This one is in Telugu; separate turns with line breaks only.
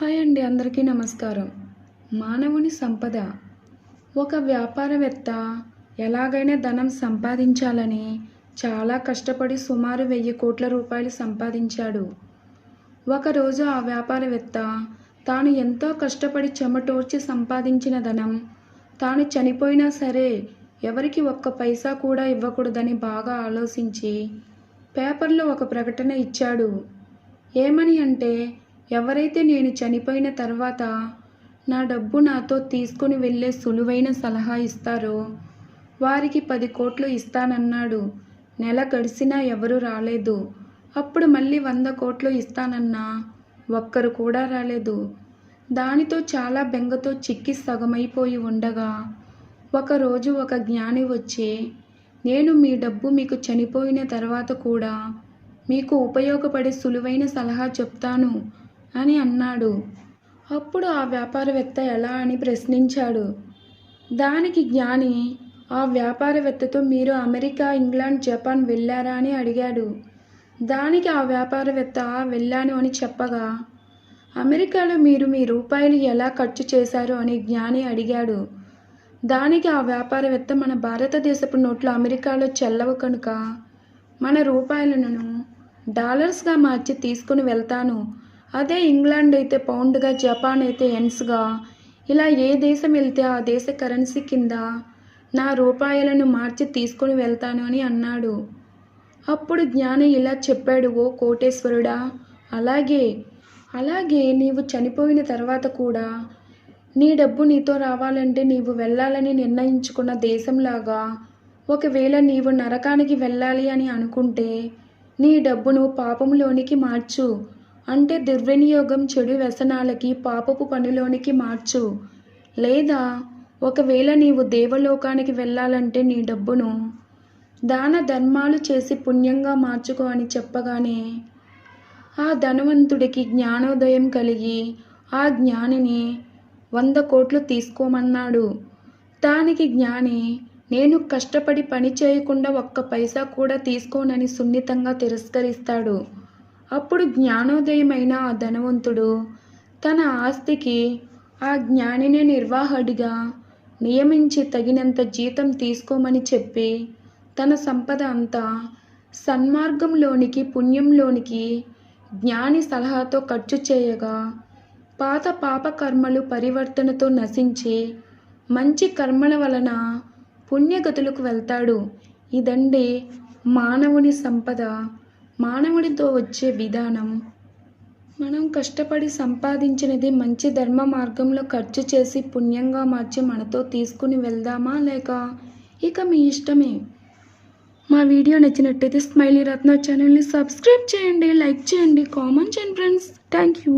హాయ్ అండి అందరికీ నమస్కారం. మానవుని సంపద. ఒక వ్యాపారవేత్త ఎలాగైనా ధనం సంపాదించాలని చాలా కష్టపడి సుమారు వెయ్యి కోట్ల రూపాయలు సంపాదించాడు. ఒకరోజు ఆ వ్యాపారవేత్త తాను ఎంతో కష్టపడి చెమటోర్చి సంపాదించిన ధనం తాను చనిపోయినా సరే ఎవరికి ఒక్క పైసా కూడా ఇవ్వకూడదని బాగా ఆలోచించి పేపర్లో ఒక ప్రకటన ఇచ్చాడు. ఏమని అంటే ఎవరైతే నేను చనిపోయిన తర్వాత నా డబ్బు నాతో తీసుకుని వెళ్ళే సులువైన సలహా ఇస్తారో వారికి పది కోట్లు ఇస్తానన్నాడు. నెల గడిచినా ఎవరు రాలేదు. అప్పుడు మళ్ళీ వంద కోట్లు ఇస్తానన్నా ఒక్కరు కూడా రాలేదు. దానితో చాలా బెంగతో చిక్కి సగమైపోయి ఉండగా ఒకరోజు ఒక జ్ఞాని వచ్చి నేను మీ డబ్బు మీకు చనిపోయిన తర్వాత కూడా మీకు ఉపయోగపడే సులువైన సలహా చెప్తాను. అని అన్నాడు. అప్పుడు ఆ వ్యాపారవేత్త ఎలా అని ప్రశ్నించాడు. దానికి జ్ఞాని ఆ వ్యాపారవేత్తతో మీరు అమెరికా ఇంగ్లాండ్ జపాన్ వెళ్ళారా అని అడిగాడు. దానికి ఆ వ్యాపారవేత్త వెళ్ళాను అని చెప్పగా అమెరికాలో మీరు మీ రూపాయలు ఎలా ఖర్చు చేశారు? అని జ్ఞాని అడిగాడు. దానికి ఆ వ్యాపారవేత్త మన భారతదేశపు నోట్లు అమెరికాలో చెల్లవు కనుక మన రూపాయలను డాలర్స్గా మార్చి తీసుకుని వెళ్తాను. అదే ఇంగ్లాండ్ అయితే పౌండ్గా జపాన్ అయితే ఎన్స్గా. ఇలా ఏ దేశం వెళ్తే ఆ దేశ కరెన్సీ కింద నా రూపాయలను మార్చి తీసుకొని వెళ్తాను అని అన్నాడు. అప్పుడు జ్ఞాని ఇలా చెప్పాడు ఓ కోటేశ్వరుడా అలాగే అలాగే నీవు చనిపోయిన తర్వాత కూడా నీ డబ్బు నీతో రావాలంటే నీవు వెళ్ళాలని నిర్ణయించుకున్న దేశంలాగా ఒకవేళ నీవు నరకానికి వెళ్ళాలి అని అనుకుంటే నీ డబ్బును పాపంలోనికి మార్చు. అంటే దుర్వినియోగం చెడు వ్యసనాలకి పాపపు పనిలోనికి మార్చు. లేదా ఒకవేళ నీవు దేవలోకానికి వెళ్ళాలంటే నీ డబ్బును దాన ధర్మాలు చేసి పుణ్యంగా మార్చుకో అని చెప్పగానే ఆ ధనవంతుడికి జ్ఞానోదయం కలిగి ఆ జ్ఞానిని వంద కోట్లు తీసుకోమన్నాడు. దానికి జ్ఞాని నేను కష్టపడి పని చేయకుండా ఒక్క పైసా కూడా తీసుకోనని సున్నితంగా తిరస్కరిస్తాడు. అప్పుడు జ్ఞానోదయమైన ఆ ధనవంతుడు తన ఆస్తికి ఆ జ్ఞానినే నిర్వాహకుడిగా నియమించి తగినంత జీతం తీసుకోమని చెప్పి తన సంపద అంతా సన్మార్గంలోనికి పుణ్యంలోనికి జ్ఞాని సలహాతో ఖర్చు చేయగా పాత పాపకర్మలు పరివర్తనతో నశించి మంచి కర్మల వలన పుణ్యగతులకు వెళ్తాడు. ఇదండి మానవుని సంపద. మానవుడితో వచ్చే విధానం. మనం కష్టపడి సంపాదించినది మంచి ధర్మ మార్గంలో ఖర్చు చేసి పుణ్యంగా మార్చి మనతో తీసుకుని వెళ్దామా లేక ఇక మీ ఇష్టమే? మా వీడియో నచ్చినట్టయితే స్మైలీ రత్న ఛానల్ని సబ్స్క్రైబ్ చేయండి లైక్ చేయండి కామెంట్ చేయండి ఫ్రెండ్స్. Thank you.